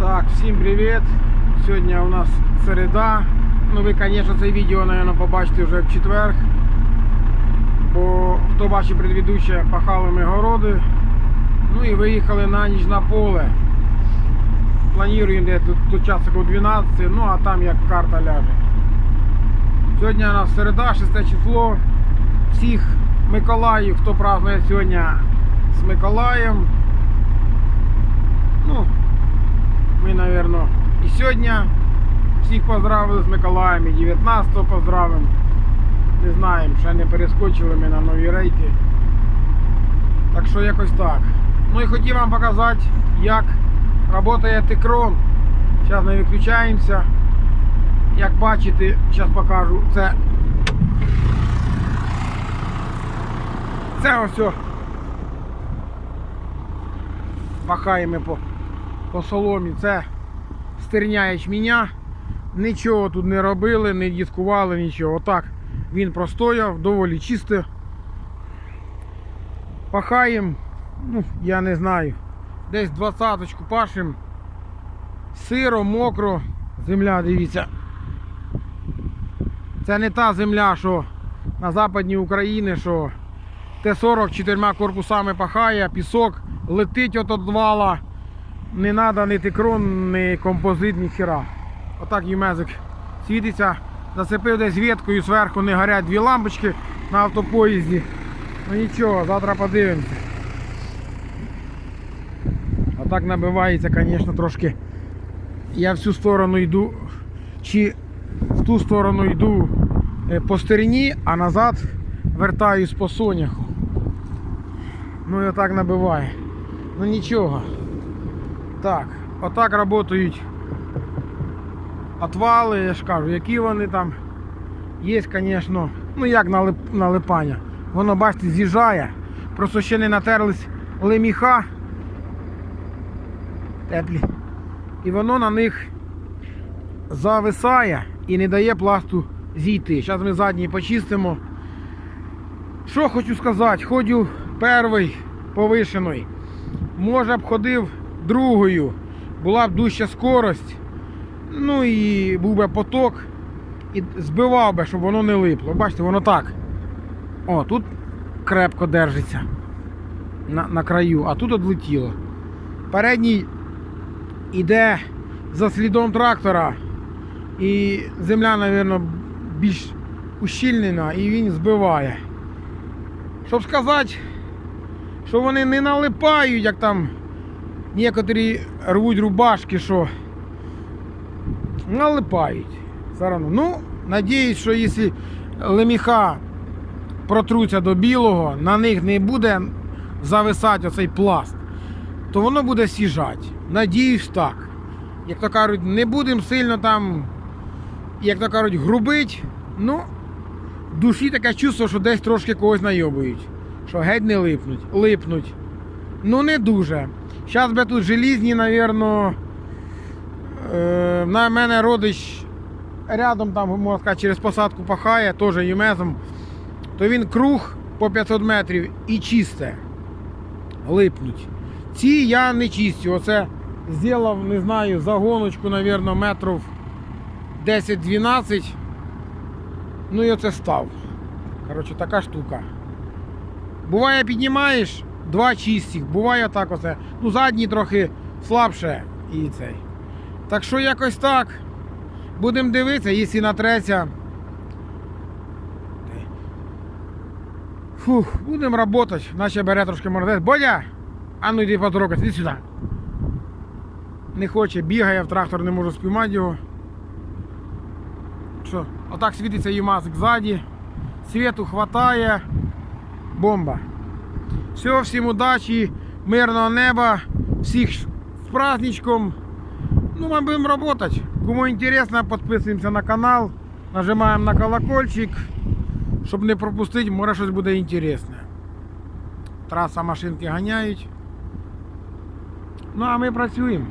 Так, всім привіт! Сьогодні у нас середа. Ну ви, звісно, це відео, мабуть, побачите вже в четвер. Бо хто бачив предвідуче, пахали ми городи. Ну і виїхали на ніч на поле. Плануємо де тут, тут часику 12, ну а там як карта ляже. Сьогодні у нас середа, 6 число. Всіх Миколаїв, хто празднує сьогодні з Миколаєм. Ну, ми, напевно, і сьогодні всіх поздравили з Миколаєм, і 19-го поздравимо. Не знаємо, ще не перескочили ми на нові рейки. Так що якось так. Ну і хотів вам показати, як працює тикрон. Зараз ми виключаємося. Як бачите, зараз покажу. Це це ось. о. Махаємо по, по соломі. Це стерня ячменя. Нічого тут не робили, не діскували, нічого. Отак він простояв, доволі чисто. Пахаємо, ну, я не знаю, десь двадцяточку пашем. Сиро, мокро, земля, дивіться. Це не та земля, що на западній Україні, що Т-40 чотирма корпусами пахає, пісок летить от одвала. Не треба ні тикрон, ні композит, ні хіра. Отак юмезик світиться. Засипив десь веткою, зверху не горять дві лампочки на автопоїзді. Ну нічого, завтра подивимося. А так набивається, звісно, трошки. Я в цю сторону йду, чи в ту сторону йду е, по стерні, а назад вертаюсь по соняху. Ну і отак набиває. Ну нічого. Так, отак працюють отвали, я ж кажу, які вони там. Є, звісно, ну як налип, налипання. Воно, бачите, з'їжджає. Просто ще не натерлись леміха. Теплі. І воно на них зависає і не дає пласту зійти. Зараз ми задній почистимо. Що хочу сказати, ходю перший повишений. Може б ходив другою, була б дужча скорость. Ну і був би поток і збивав би, щоб воно не липло. Бачите, воно так. О, тут крепко держиться на, на краю, а тут одлетіло. Передній іде за слідом трактора. І земля, мабуть, більш ущільнена і він збиває. Щоб сказати, що вони не налипають, як там некоторі рвуть рубашки, що налипають. Все одно. Ну, надіюсь, що якщо леміха протруться до білого, на них не буде зависати оцей пласт, то воно буде сіжати. Надіюсь так. Як то кажуть, не будемо сильно там, як то кажуть, грубить. Ну, душі таке чувство, що десь трошки когось найобують. Що геть не липнуть. Липнуть. Ну не дуже. Зараз би тут желізні, напевно, е, на мене родич рядом там, можна сказати, через посадку пахає, теж юмезом. То він круг по 500 метрів і чисте. Липнуть. Ці я не чистю. Оце зробив, не знаю, загоночку, напевно, метрів 10-12. Ну і оце став. Коротше, така штука. Буває, піднімаєш два чистих, буває так оце. Ну, задній трохи слабше і цей. Так що якось так. Будемо дивитися, якщо натреться. Фух, будемо працювати, наче бере трошки мордець. Бодя! А ну йди потрогай, іди сюди. Не хоче, бігає в трактор, не можу спіймати його. Що, отак світиться юмазик ззаді. Світу хватає. Бомба. Все, всім удачі, мирного неба, всіх з праздничком. Ну, ми будемо працювати. Кому інтересно, підписуємося на канал, нажимаємо на колокольчик, щоб не пропустити, може щось буде інтересне. Траса машинки ганяють. Ну а ми працюємо.